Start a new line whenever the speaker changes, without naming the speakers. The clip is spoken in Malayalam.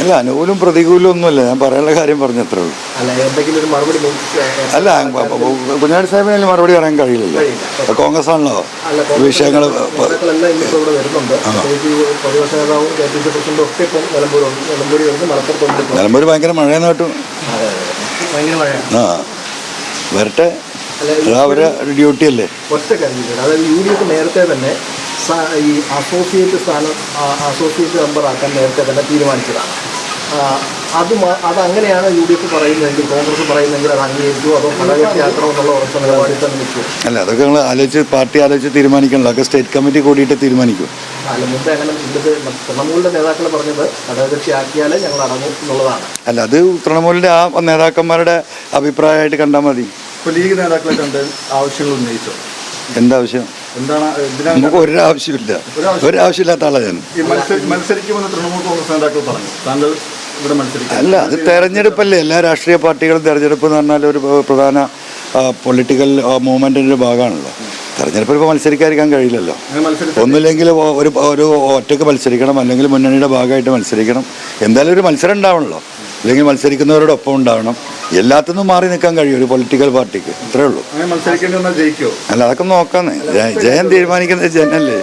അല്ല അനുകൂലം പ്രതികൂലം ഒന്നുമല്ല. ഞാൻ പറയാനുള്ള കാര്യം പറഞ്ഞത്രേ ഉള്ളൂ.
അല്ല
കുഞ്ഞാടി സാഹിബിന് മറുപടി പറയാൻ കഴിയില്ലല്ലോ.
കഴിയില്ല.
കോൺഗ്രസ് ആണല്ലോ വിഷയങ്ങൾ നിലമ്പൂർ ഭയങ്കര മഴയെന്ന് കേട്ടു. ആ. വരട്ടെ. അവരെ ഡ്യൂട്ടി അല്ലേ?
ഒറ്റ കാര്യം അതായത് യു ഡി എഫ് നേരത്തെ തന്നെ ഈ അസോസിയേറ്റ് സ്ഥാനം അസോസിയേറ്റ് മെമ്പറാക്കാൻ നേരത്തെ തന്നെ തീരുമാനിച്ചതാണ്. അത് അതങ്ങനെയാണ് അത് അങ്ങനെയാണ് യു ഡി എഫ് പറയുന്നതെങ്കിൽ കോൺഗ്രസ് പറയുന്നെങ്കിൽ അത് അംഗീകരിക്കുമോ അതോ ഘടകത്തിയാക്കണോ എന്നുള്ള ഉറച്ച നിലപാടിൽ തന്നെ നിൽക്കും.
അല്ല അതൊക്കെ നിങ്ങൾ ആലോചിച്ച് പാർട്ടി ആലോചിച്ച് തീരുമാനിക്കണല്ലോ അതൊക്കെ സ്റ്റേറ്റ് കമ്മിറ്റി കൂടിയിട്ട് തീരുമാനിക്കും.
അല്ല മുമ്പ് അങ്ങനെ ഇത് തൃണമൂലിന്റെ നേതാക്കൾ പറഞ്ഞത് ഘടകകക്ഷി ആക്കിയാലേ ഞങ്ങൾ അടങ്ങും എന്നുള്ളതാണ്.
അല്ല അത് തൃണമൂലിന്റെ ആ നേതാക്കന്മാരുടെ അഭിപ്രായമായിട്ട് കണ്ടാൽ മതി.
ലീഗ് നേതാക്കളെ കണ്ട് ആവശ്യങ്ങൾ ഉന്നയിച്ചു?
എന്താവശ്യം? നമുക്ക് ഒരാവശ്യമില്ല. ഒരാവശ്യമില്ലാത്ത ആളാണ് ഞാൻ.
മത്സരിക്കുമെന്ന് തൃണമൂൽ കോൺഗ്രസ് നേതാക്കൾ പറഞ്ഞു. താങ്കൾ ഇവിടെ മത്സരിക്കും.
അല്ല അത് തെരഞ്ഞെടുപ്പല്ലേ? എല്ലാ രാഷ്ട്രീയ പാർട്ടികളും തെരഞ്ഞെടുപ്പ് എന്ന് പറഞ്ഞാൽ ഒരു പ്രധാന പൊളിറ്റിക്കൽ മൂവ്മെന്റിന്റെ ഭാഗമാണല്ലോ. തെരഞ്ഞെടുപ്പിൽ ഇപ്പോൾ മത്സരിക്കാതിരിക്കാൻ കഴിയില്ലല്ലോ.
ഒന്നില്ലെങ്കിൽ
ഒന്നുമില്ലെങ്കിൽ ഒരു ഒരു ഒറ്റയ്ക്ക് മത്സരിക്കണം അല്ലെങ്കിൽ മുന്നണിയുടെ ഭാഗമായിട്ട് മത്സരിക്കണം. എന്തായാലും ഒരു മത്സരം ഉണ്ടാവണല്ലോ. അല്ലെങ്കിൽ മത്സരിക്കുന്നവരുടെ ഒപ്പം ഉണ്ടാവണം. എല്ലാത്തിനും മാറി നിൽക്കാൻ കഴിയും ഒരു പൊളിറ്റിക്കൽ പാർട്ടിക്ക്. ഇത്രേ ഉള്ളൂ. അല്ല അതൊക്കെ നോക്കാന്ന്. ജയം തീരുമാനിക്കുന്നത് ജനല്ലേ?